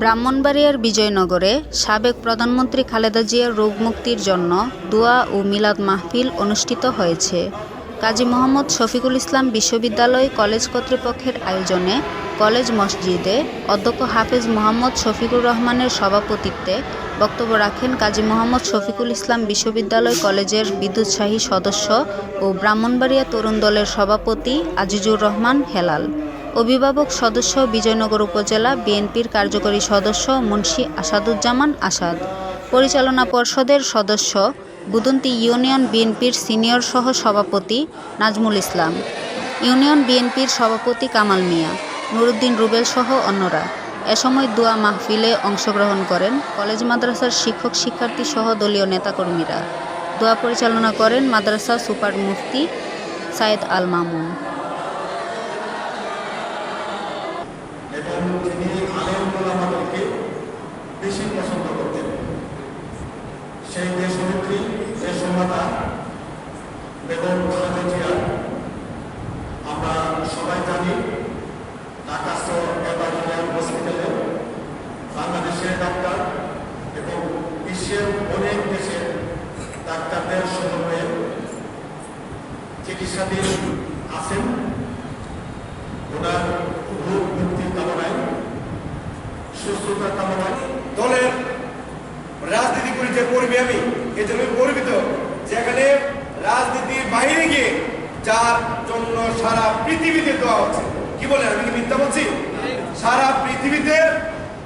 ব্রাহ্মণবাড়িয়ার বিজয়নগরে সাবেক প্রধানমন্ত্রী খালেদা জিয়ার রোগ মুক্তির জন্য দোয়া ও মিলাদ মাহফিল অনুষ্ঠিত হয়েছে। কাজী মোহাম্মদ শফিকুল ইসলাম বিশ্ববিদ্যালয় কলেজ কর্তৃপক্ষের আয়োজনে কলেজ মসজিদে অধ্যক্ষ হাফেজ মোহাম্মদ শফিকুর রহমানের সভাপতিত্বে বক্তব্য রাখেন কাজী মোহাম্মদ শফিকুল ইসলাম বিশ্ববিদ্যালয় কলেজের বিদ্যুৎসাহী সদস্য ও ব্রাহ্মণবাড়িয়া তরুণ দলের সভাপতি আজিজুর রহমান হেলাল। অভিভাবক সদস্য বিজয়নগর উপজেলা বিএনপির কার্যকরী সদস্য মুন্সী আসাদুজ্জামান আসাদ। পরিচালনা পর্ষদের সদস্য বুদন্তি ইউনিয়ন বিএনপির সিনিয়র সহ সভাপতি নাজমুল ইসলাম। ইউনিয়ন বিএনপির সভাপতি কামাল মিয়া, নুরুদ্দিন রুবেল সহ অন্যরা। এ সময় দোয়া মাহফিলে অংশগ্রহণ করেন কলেজ মাদ্রাসার শিক্ষক শিক্ষার্থী সহ দলীয় নেতাকর্মীরা। দোয়া পরিচালনা করেন মাদ্রাসা সুপার মুফতি সাইদ আল মামুন। এবং তিনি বেশি পছন্দ করতেন সেই দেশনেত্রী দেশমাতা বেগম আমরা সবাই জানি ঢাকা বাংলাদেশের ডাক্তার এবং বিশ্বের অনেক দেশের ডাক্তারদের সমন্বয়ে চিকিৎসাধীন আছেন ওনার কামনায় সুস্থতা কামনায় দলের রাজনীতি করি যে করবি আমি এই জন্য গর্বিত যেখানে রাজনীতির বাইরে গিয়ে যার জন্য সারা পৃথিবীতে দেওয়া হচ্ছে। কি বলে আমি কি মিথ্যা বলছি? সারা পৃথিবীতে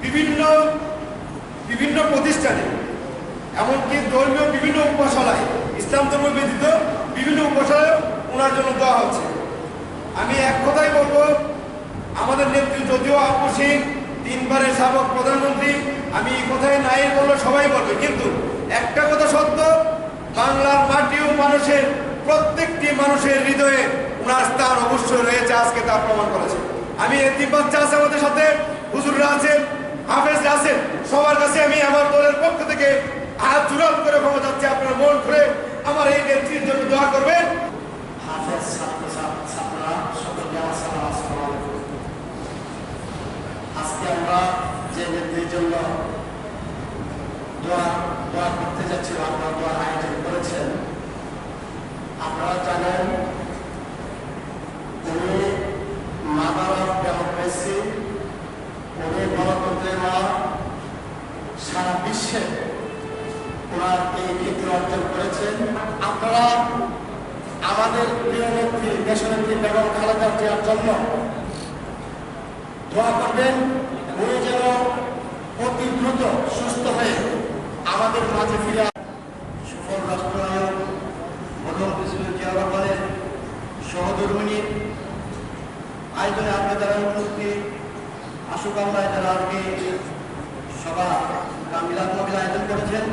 বিভিন্ন বিভিন্ন প্রতিষ্ঠানে, এমনকি ধর্মীয় বিভিন্ন উপাসনায়, ইসলাম ধর্ম ব্যতীত বিভিন্ন উপাসনায় ওনার জন্য দেওয়া হচ্ছে। আমি এক কথাই বলব, আমাদের নেত্রী যদিও আপসীন তিনবারের সাবেক প্রধানমন্ত্রী, আমি এই কথাই নাই বললে সবাই বলবে। কিন্তু একটা কথা সত্য, বাংলার মাটি ও মানুষের, প্রত্যেকটি মানুষের হৃদয়ে ওনার স্থান অবশ্যই রয়েছে, আজকে তা প্রমাণ করেছে। আমি এতিম বাচ্চা আছে আমাদের সাথে, হুজুররা আছেন, হাফেজরা আছেন, সবার কাছে আমি আমার দলের পক্ষ থেকে হাত জুড়াল করে ক্ষমা যাচ্ছে আপনার মন খুলে আমার এই নেত্রীর জন্য দোয়া করবেন হাফেজ ছাত্র ছাত্ররা সকলকে আসসালাম আসসালাম আলাইকুম আজকে আমরা যে নেত্রীর জন্য দোয়া দোয়া করতে যাচ্ছিলাম আপনারা দোয়ার আয়োজন করেছেন আপনারা জানেন উনি মাদার অফ ডেমোক্রেসি উনি গণতন্ত্রের মা সারা বিশ্বে ওনার এই কীর্তি অর্জন করেছেন আপনারা আমাদের প্রিয় নেত্রী দেশনেত্রী বেগম খালেদা জন্য দোয়া করবেন উনি যেন অতি দ্রুত সুস্থ হয়ে আমাদের মাঝে ফিরে সুফল রাষ্ট্রনায়ক প্রধান প্রেসিডেন্ট জিয়া রহমানের সহধর্মিনী। আয়োজনে আপনি যারা উপস্থিতি। আশুক আমরা যারা আজকে সভা মিলাদ মহিলা আয়োজন করেছেন।